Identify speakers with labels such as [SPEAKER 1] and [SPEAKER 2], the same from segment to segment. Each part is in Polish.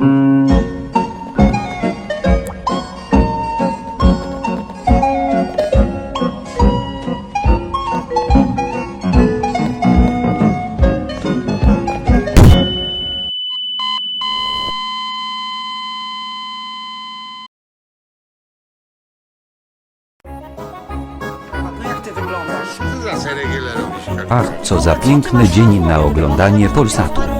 [SPEAKER 1] Ach, co za piękny dzień na oglądanie Polsatu.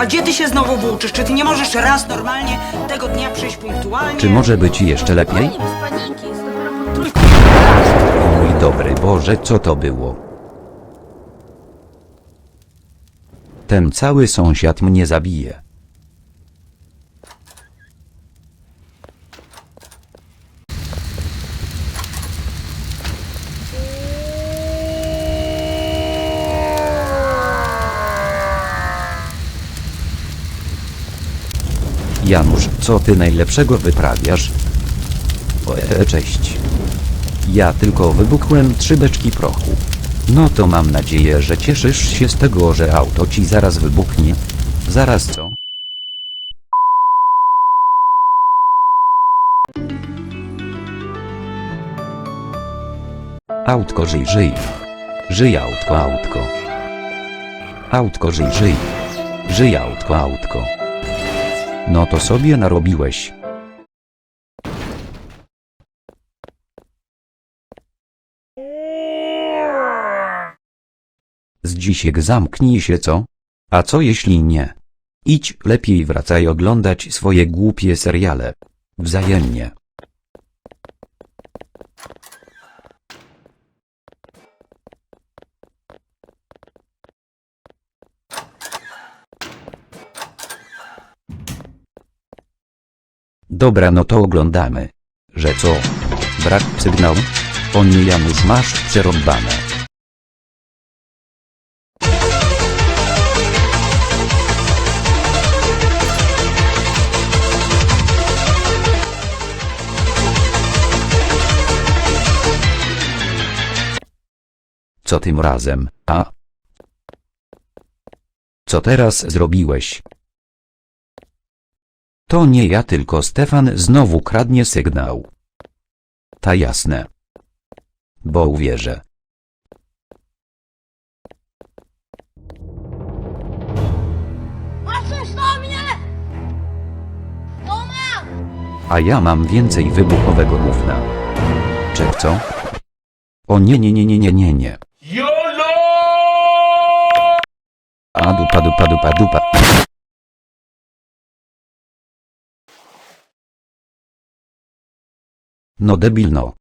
[SPEAKER 2] A gdzie ty się znowu włóczysz? Czy ty nie możesz raz normalnie tego dnia przyjść punktualnie?
[SPEAKER 1] Czy może być jeszcze lepiej?
[SPEAKER 3] Nie bez paniki, jest dopiero podróżka.
[SPEAKER 1] O mój dobry Boże, co to było? Ten cały sąsiad mnie zabije. Janusz, co ty najlepszego wyprawiasz? O, e, cześć. Ja tylko wybuchłem trzy beczki prochu. No to mam nadzieję, że cieszysz się z tego, że auto ci zaraz wybuchnie. Zaraz co? Autko żyj, żyj. Żyj autko, autko. Autko żyj, żyj. Żyj autko, autko. No to sobie narobiłeś. Z dzisiek zamknij się co? A co jeśli nie? Idź lepiej wracaj oglądać swoje głupie seriale. Wzajemnie. Dobra no to oglądamy. Że co? Brak sygnału? O nie Janusz masz przerąbane. Co tym razem, a? Co teraz zrobiłeś? To nie ja tylko Stefan znowu kradnie sygnał. Ta jasne. Bo uwierzę.
[SPEAKER 3] Patrzysz na mnie! No!
[SPEAKER 1] A ja mam więcej wybuchowego gówna. Czy co? O nie nie nie nie nie nie nie. A dupa dupa dupa dupa. No debil no.